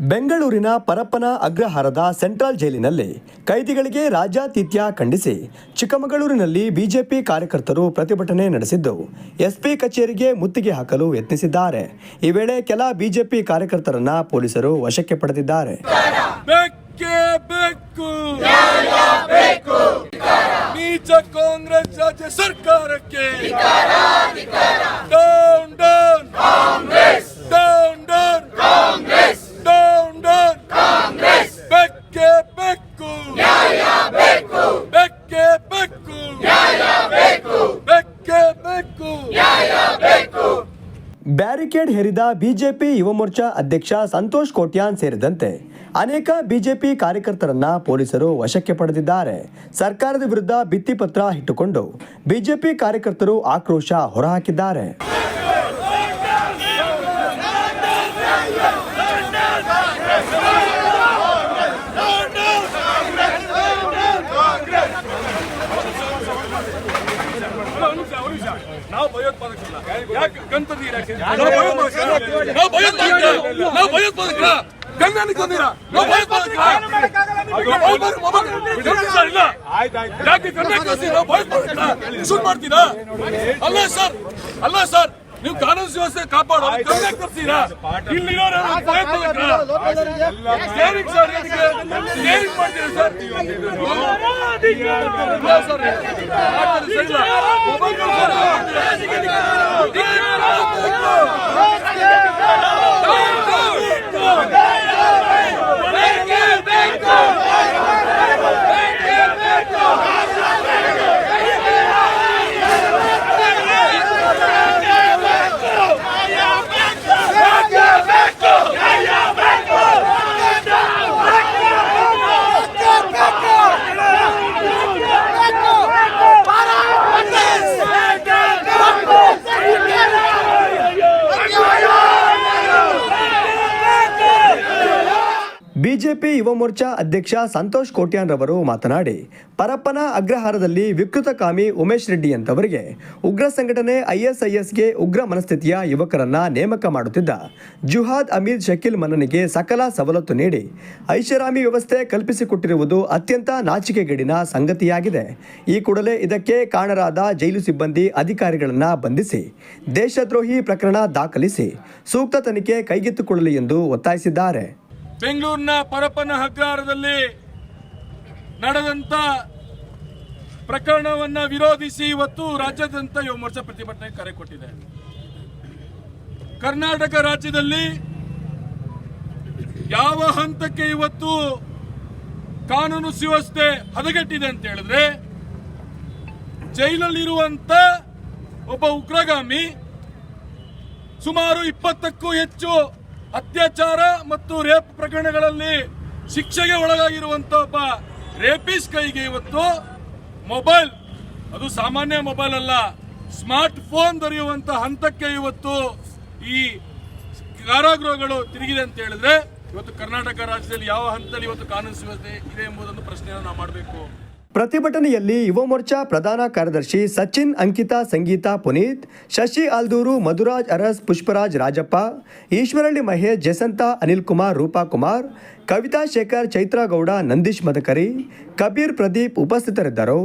ಬೆಂಗಳೂರಿನ ಪರಪ್ಪನ ಅಗ್ರಹಾರದ ಸೆಂಟ್ರಲ್ ಜೈಲಿನಲ್ಲಿ ಕೈದಿಗಳಿಗೆ ರಾಜ್ಯಾತಿಥ್ಯ ಖಂಡಿಸಿ ಚಿಕ್ಕಮಗಳೂರಿನಲ್ಲಿ ಬಿಜೆಪಿ ಕಾರ್ಯಕರ್ತರು ಪ್ರತಿಭಟನೆ ನಡೆಸಿದ್ದು ಎಸ್ಪಿ ಕಚೇರಿಗೆ ಮುತ್ತಿಗೆ ಹಾಕಲು ಯತ್ನಿಸಿದ್ದಾರೆ. ಈ ವೇಳೆ ಕೆಲ ಬಿಜೆಪಿ ಕಾರ್ಯಕರ್ತರನ್ನ ಪೊಲೀಸರು ವಶಕ್ಕೆ ಪಡೆದಿದ್ದಾರೆ. ಕಾಂಗ್ರೆಸ್ ರಾಜ್ಯ ಸರ್ಕಾರಕ್ಕೆ. ಬ್ಯಾರಿಕೇಡ್ ಹೇರಿದ ಬಿಜೆಪಿ ಯುವ ಮೋರ್ಚಾ ಅಧ್ಯಕ್ಷ ಸಂತೋಷ್ ಕೋಟ್ಯಾನ್ ಸೇರಿದಂತೆ ಅನೇಕ ಬಿಜೆಪಿ ಕಾರ್ಯಕರ್ತರನ್ನ ಪೊಲೀಸರು ವಶಕ್ಕೆ ಪಡೆದಿದ್ದಾರೆ. ಸರ್ಕಾರದ ವಿರುದ್ಧ ಭಿತ್ತಿಪತ್ರ ಇಟ್ಟುಕೊಂಡು ಬಿಜೆಪಿ ಕಾರ್ಯಕರ್ತರು ಆಕ್ರೋಶ ಹೊರಹಾಕಿದ್ದಾರೆ. ನಾವು ಭಯೋತ್ಪಾದಕರಲ್ಲ. ಯಾಕೆ ಗಂತಂದೀರ ನಾವು ಭಯೋತ್ಪಾದಕರ ನಾವು ಭಯೋತ್ಪಾದಕರ ನಾವು ಭಯೋತ್ಪಾದಕರ ಗಂಗನ ಕೊಂದಿರ? ನಾವು ಭಯೋತ್ಪಾದಕರ ಇಲ್ಲ. ಯಾಕೆ ಗಂಡ ಕಳಿಸಿ ನಾವು ಭಯೋತ್ಪಾದಕರ ಮಾಡ್ತೀರಾ? ಅಲ್ಲ ಸರ್ ಅಲ್ಲ ಸರ್. ನೀವು ಕಾನೂನು ವ್ಯವಸ್ಥೆ ಕಾಪಾಡೋ ಗಂಗ ಕರ್ತೀರಾ ಇಲ್ಲಿರೋರು ಸ್ಟೇರಿಂಗ್ ಸರ್ ಸ್ಟೇರಿಂಗ್ ಮಾಡ್ತೀರಾ ಸರ್ ಇಲ್ಲ ಸರ್ ಬಿಜೆಪಿ ಯುವ ಮೋರ್ಚಾ ಅಧ್ಯಕ್ಷ ಸಂತೋಷ್ ಕೋಟ್ಯಾನ್ ರವರು ಮಾತನಾಡಿ, ಪರಪ್ಪನ ಅಗ್ರಹಾರದಲ್ಲಿ ವಿಕೃತಕಾಮಿ ಉಮೇಶ್ ರೆಡ್ಡಿ ಅಂತವರಿಗೆ ಉಗ್ರ ಸಂಘಟನೆ ಐಎಸ್ಐಎಸ್ಗೆ ಉಗ್ರ ಮನಸ್ಥಿತಿಯ ಯುವಕರನ್ನ ನೇಮಕ ಮಾಡುತ್ತಿದ್ದ ಜುಹಾದ್ ಅಮೀದ್ ಶಕೀಲ್ ಮನ್ನನಿಗೆ ಸಕಲ ಸವಲತ್ತು ನೀಡಿ, ಐಷಾರಾಮಿ ವ್ಯವಸ್ಥೆ ಕಲ್ಪಿಸಿಕೊಟ್ಟಿರುವುದು ಅತ್ಯಂತ ನಾಚಿಕೆಗೇಡಿನ ಸಂಗತಿಯಾಗಿದೆ. ಈ ಕೂಡಲೇ ಇದಕ್ಕೆ ಕಾರಣರಾದ ಜೈಲು ಸಿಬ್ಬಂದಿ ಅಧಿಕಾರಿಗಳನ್ನ ಬಂಧಿಸಿ, ದೇಶದ್ರೋಹಿ ಪ್ರಕರಣ ದಾಖಲಿಸಿ, ಸೂಕ್ತ ತನಿಖೆ ಕೈಗೆತ್ತಿಕೊಳ್ಳಲಿ ಎಂದು ಒತ್ತಾಯಿಸಿದ್ದಾರೆ. ಬೆಂಗಳೂರಿನ ಪರಪ್ಪನ ಹಗ್ರಾರದಲ್ಲಿ ನಡೆದಂತ ಪ್ರಕರಣವನ್ನ ವಿರೋಧಿಸಿ ಇವತ್ತು ರಾಜ್ಯಾದ್ಯಂತ ಯುವ ಮೋರ್ಚಾ ಪ್ರತಿಭಟನೆ ಕರೆ ಕೊಟ್ಟಿದೆ. ಕರ್ನಾಟಕ ರಾಜ್ಯದಲ್ಲಿ ಯಾವ ಹಂತಕ್ಕೆ ಇವತ್ತು ಕಾನೂನು ಸುವ್ಯವಸ್ಥೆ ಹದಗೆಟ್ಟಿದೆ ಅಂತ ಹೇಳಿದ್ರೆ, ಜೈಲಲ್ಲಿರುವಂತ ಒಬ್ಬ ಉಗ್ರಗಾಮಿ ಸುಮಾರು ಇಪ್ಪತ್ತಕ್ಕೂ ಹೆಚ್ಚು ಅತ್ಯಾಚಾರ ಮತ್ತು ರೇಪ್ ಪ್ರಕರಣಗಳಲ್ಲಿ ಶಿಕ್ಷೆಗೆ ಒಳಗಾಗಿರುವಂತ ಒಬ್ಬ ರೇಪಿಸ್ ಕೈಗೆ ಇವತ್ತು ಮೊಬೈಲ್. ಅದು ಸಾಮಾನ್ಯ ಮೊಬೈಲ್ ಅಲ್ಲ, ಸ್ಮಾರ್ಟ್ ಫೋನ್ ದೊರೆಯುವಂತ ಹಂತಕ್ಕೆ ಇವತ್ತು ಈ ಕಾರಾಗೃಹಗಳು ತಿರುಗಿದೆ ಅಂತ ಹೇಳಿದ್ರೆ, ಇವತ್ತು ಕರ್ನಾಟಕ ರಾಜ್ಯದಲ್ಲಿ ಯಾವ ಹಂತದಲ್ಲಿ ಇವತ್ತು ಕಾನೂನು ಸುವ್ಯವಸ್ಥೆ ಇದೆ ಎಂಬುದನ್ನು ಪ್ರಶ್ನೆಯನ್ನು ನಾವು ಮಾಡಬೇಕು. ಪ್ರತಿಭಟನೆಯಲ್ಲಿ ಯುವ ಮೋರ್ಚಾ ಪ್ರಧಾನ ಕಾರ್ಯದರ್ಶಿ ಸಚಿನ್, ಅಂಕಿತಾ, ಸಂಗೀತಾ, ಪುನೀತ್, ಶಶಿ ಆಲ್ದೂರು ಮಧುರಾಜ್, ಅರಸ್, ಪುಷ್ಪರಾಜ್, ರಾಜಪ್ಪ, ಈಶ್ವರಳ್ಳಿ ಮಹೇಶ್, ಜಸಂತ, ಅನಿಲ್ ಕುಮಾರ್, ರೂಪಾ ಕುಮಾರ್, ಕವಿತಾ ಶೇಖರ್, ಚೈತ್ರಾ ಗೌಡ, ನಂದೀಶ್ ಮದಕರಿ, ಕಬೀರ್ ಪ್ರದೀಪ್ ಉಪಸ್ಥಿತರಿದ್ದರು.